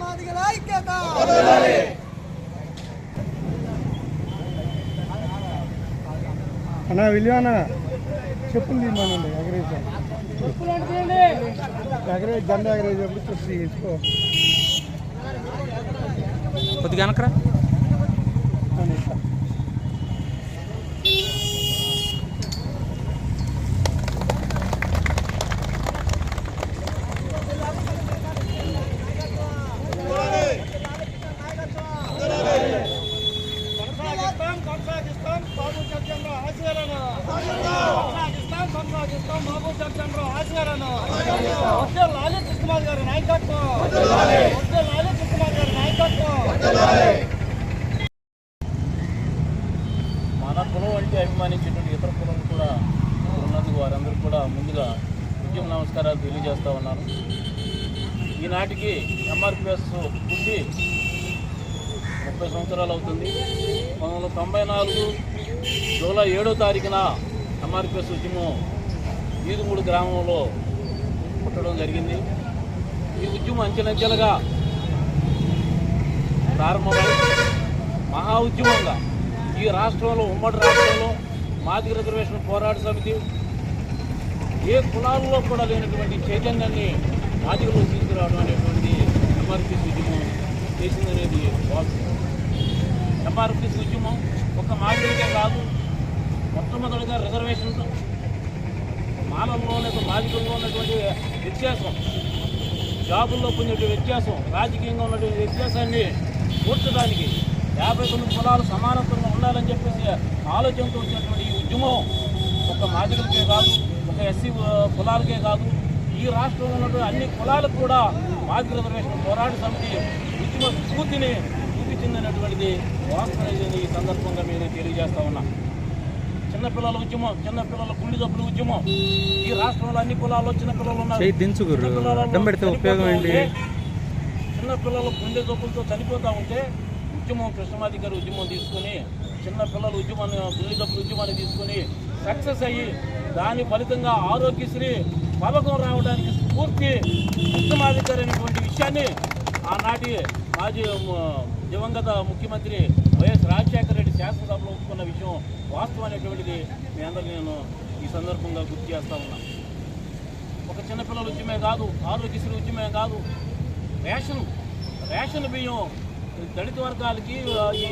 మాదిగల ఐక్యత. అన్న విలువన చెప్పులు తీయమనండి ఎగరేజ్ ఎగరేజ్ జెండా ఎగరేసేప్పుడు తీసుకో కొద్దిగా వెనకరా కొనసాగిస్తాం కొనసాగిస్తాం బాబు చంద్ర ఆశయాలను వచ్చే లాలి కృష్ణమాల్ గారి నాయకత్వం. వచ్చే లాలి కృష్ణమాల్ గారి నాయకత్వం. మన కులం అంటే అభిమానించేటువంటి ఇతర కులం కూడా ఉన్నందుకు వారందరూ కూడా ముందుగా ఉద్యమ నమస్కారాలు తెలియజేస్తూ ఉన్నాను. ఈనాటికి ఎంఆర్పిఎస్ పుట్టి ముప్పై సంవత్సరాలు అవుతుంది. పంతొమ్మిది వందల తొంభై నాలుగు జూలై ఏడో తారీఖున ఎంఆర్పిఎస్ ఉద్యమం ఈదుమూడు గ్రామంలో పుట్టడం జరిగింది. ఈ ఉద్యమం అంచెలంచెలుగా ప్రారంభమై మహా ఉద్యమంగా ఈ రాష్ట్రంలో ఉమ్మడి రాష్ట్రంలో మాది రిజర్వేషన్ పోరాట సమితి ఏ కులాల్లో కూడా లేనటువంటి చైతన్యాన్ని మాదిగలో తీసుకురావడం అనేటువంటి ఎంఆర్పిసి ఉద్యమం చేసిందనేది వాస్తవం. ఎంఆర్పిసి ఉద్యమం ఒక మాదిరిగా కాదు మొట్టమొదటిగా రిజర్వేషన్ మానవంలో ఉన్నటువంటి మాదిగల్లో ఉన్నటువంటి వ్యత్యాసం జాబుల్లో పొందేటువంటి వ్యత్యాసం రాజకీయంగా ఉన్నటువంటి వ్యత్యాసాన్ని కూర్చడానికి యాభై తొమ్మిది కులాలు సమానత్వంగా ఉండాలని చెప్పేసి ఆలోచనతో వచ్చినటువంటి ఈ ఉద్యమం ఒక మాదిగలకే కాదు ఒక ఎస్సీ కులాలకే కాదు. ఈ రాష్ట్రంలో ఉన్నటువంటి అన్ని కులాలకు కూడా మాదిగ రిజర్వేషన్ పోరాట సమితి ఉద్యమ స్ఫూర్తిని చూపించిందనేటువంటిది వాస్తవం ఈ సందర్భంగా మేము తెలియజేస్తా ఉన్నాం. చిన్నపిల్లల ఉద్యమం చిన్నపిల్లల గుండె జబ్బుల ఉద్యమం. ఈ రాష్ట్రంలో అన్ని కులాల్లో చిన్నపిల్లలు ఉన్నారు. ఉపయోగం ఏంటి? చిన్నపిల్లలు గుండె జబ్బులతో చనిపోతూ ఉంటే ఉద్యమం కృష్ణమాది గారి ఉద్యమం తీసుకుని చిన్నపిల్లల ఉద్యమాన్ని గుండె జబ్బుల ఉద్యమాన్ని తీసుకుని సక్సెస్ అయ్యి దాని ఫలితంగా ఆరోగ్యశ్రీ పథకం రావడానికి స్ఫూర్తి కృష్ణమాది గారు అనేటువంటి విషయాన్ని ఆనాటి మాజీ దివంగత ముఖ్యమంత్రి వైఎస్ రాజశేఖర రెడ్డి శాసనసభలో ఒప్పుకున్న విషయం వాస్తవం అనేటువంటిది మీ అందరూ నేను ఈ సందర్భంగా గుర్తు చేస్తా ఉన్నా. ఒక చిన్నపిల్లల ఉద్యమే కాదు ఆరోగ్యశ్రీ ఉద్యమే కాదు రేషన్ రేషన్ బియ్యం దళిత వర్గాలకి ఈ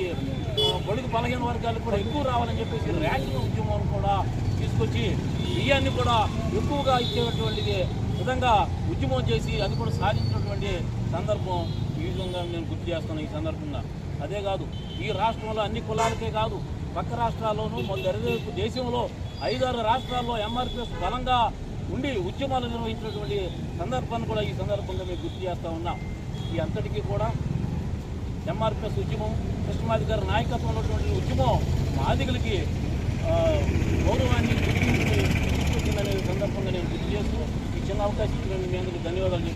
బడుగు బలహీన వర్గాలకు కూడా ఎక్కువ రావాలని చెప్పేసి రేషన్ ఉద్యమం కూడా తీసుకొచ్చి బియ్యాన్ని కూడా ఎక్కువగా ఇచ్చేటటువంటిది విధంగా ఉద్యమం చేసి అది కూడా సాధించినటువంటి సందర్భం ఈ విధంగా నేను గుర్తు చేస్తాను ఈ సందర్భంగా. అదే కాదు ఈ రాష్ట్రంలో అన్ని కులాలకే కాదు పక్క రాష్ట్రాల్లోనూ మొదటి దేశంలో ఐదారు రాష్ట్రాల్లో ఎంఆర్పిఎస్ బలంగా ఉండి ఉద్యమాలు నిర్వహించినటువంటి సందర్భాన్ని కూడా ఈ సందర్భంగా మేము గుర్తు చేస్తా ఉన్నాం. ఈ అంతటికీ కూడా ఎంఆర్పిఎస్ ఉద్యమం కృష్ణమాది గారి నాయకత్వంలో ఉన్నటువంటి ఉద్యమం మాదిగలకి గౌరవాన్ని గుర్తించి సందర్భంగా నేను గుర్తు చేస్తూ ఈ చిన్న అవకాశం ఇచ్చినందుకు ధన్యవాదాలు